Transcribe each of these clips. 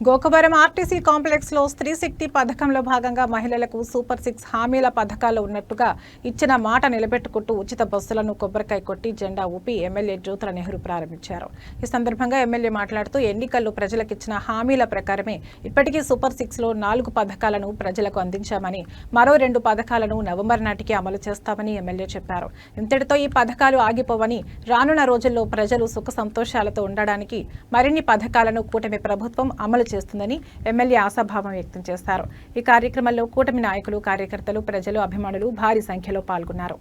Gokavaram RTC కాంప్లెక్స్లో స్త్రీ శక్తి పథకంలో భాగంగా మహిళలకు సూపర్ సిక్స్ హామీల పథకాలు ఉన్నట్టుగా ఇచ్చిన మాట నిలబెట్టుకుంటూ ఉచిత బస్సులను కొబ్బరికాయ కొట్టి జెండా ఊపి ఎమ్మెల్యే జ్యోతుల నెహ్రూ ప్రారంభించారు. ఈ సందర్భంగా ఎమ్మెల్యే మాట్లాడుతూ ఎన్నికల్లో ప్రజలకిచ్చిన హామీల ప్రకారమే ఇప్పటికీ సూపర్ సిక్స్లో నాలుగు పథకాలను ప్రజలకు అందించామని మరో రెండు పథకాలను నవంబర్ నాటికి అమలు చేస్తామని ఎమ్మెల్యే చెప్పారు. ఇంతటితో ఈ పథకాలు ఆగిపోవని రానున్న రోజుల్లో ప్రజలు సుఖ సంతోషాలతో ఉండడానికి మరిన్ని పథకాలను కూటమి ప్రభుత్వం అమలు చేస్తుందని ఎమ్మెల్యే ఆశాభావం వ్యక్తం చేశారు ఈ కార్యక్రమంలో కూటమి నాయకులు కార్యకర్తలు ప్రజలు అభిమానులు భారీ సంఖ్యలో పాల్గొన్నారు.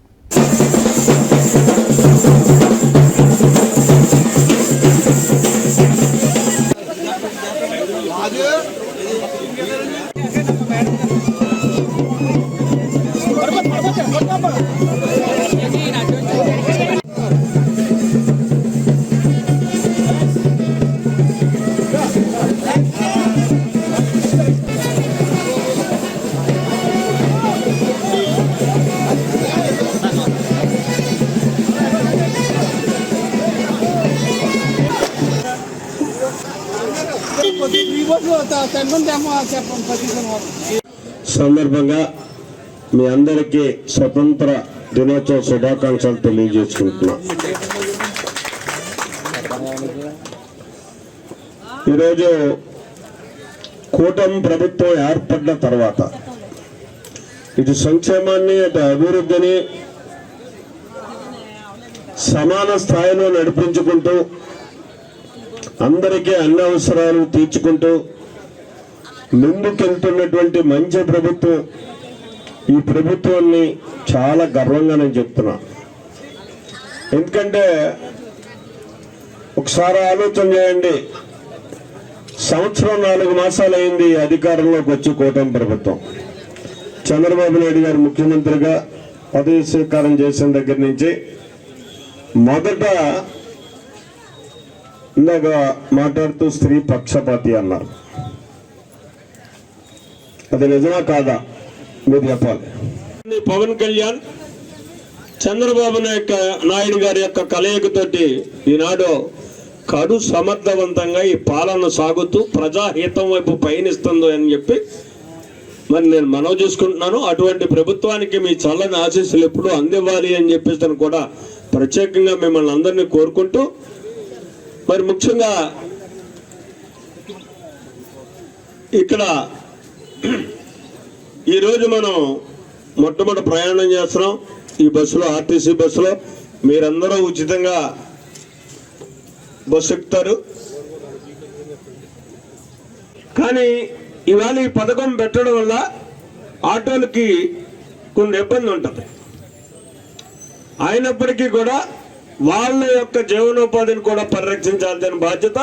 సందర్భంగా మీ అందరికీ స్వతంత్ర దినోత్సవ శుభాకాంక్షలు తెలియజేసుకుంటున్నా. ఈరోజు కూటమి ప్రభుత్వం ఏర్పడిన తర్వాత ఇటు సంక్షేమాన్ని అటు అభివృద్ధిని సమాన స్థాయిలో నడిపించుకుంటూ అందరికీ అన్ని అవసరాలు తీర్చుకుంటూ ముందుకెళ్తున్నటువంటి మంచి ప్రభుత్వం ఈ ప్రభుత్వాన్ని చాలా గర్వంగా నేను చెప్తున్నా. ఎందుకంటే ఒకసారి ఆలోచన చేయండి. సంవత్సరం నాలుగు మాసాలు అయింది ఈ అధికారంలోకి వచ్చి కూటమి ప్రభుత్వం. చంద్రబాబు నాయుడు గారు ముఖ్యమంత్రిగా పదవి స్వీకారం చేసిన దగ్గర నుంచి మొదట ఇందాక మాట్లాడుతూ స్త్రీ పక్షపాతి అన్నారు. అది నిజమా కాదా? మీరు చెప్పాలి. పవన్ కళ్యాణ్ చంద్రబాబు నాయక నాయుడు గారి యొక్క కలయికతోటి ఈనాడు కడు సమర్థవంతంగా ఈ పాలన సాగుతూ ప్రజాహితం వైపు పయనిస్తుందో అని చెప్పి మరి నేను మనవి చేసుకుంటున్నాను. అటువంటి ప్రభుత్వానికి మీ చల్లని ఆశీస్సులు ఎప్పుడు అందివ్వాలి అని చెప్పేసి కూడా ప్రత్యేకంగా మిమ్మల్ని అందరినీ కోరుకుంటూ మరి ముఖ్యంగా ఇక్కడ ఈరోజు మనం మొట్టమొదటి ప్రయాణం చేస్తున్నాం. ఈ బస్సులో ఆర్టీసీ బస్సులో. మీరందరూ ఉచితంగా బస్సు ఎక్కుతారు. కానీ ఇవాళ ఈ పథకం పెట్టడం వల్ల ఆటోలకి కొన్ని ఇబ్బంది ఉంటుంది. అయినప్పటికీ కూడా వాళ్ళ యొక్క జీవనోపాధిని కూడా పరిరక్షించాల్సిన బాధ్యత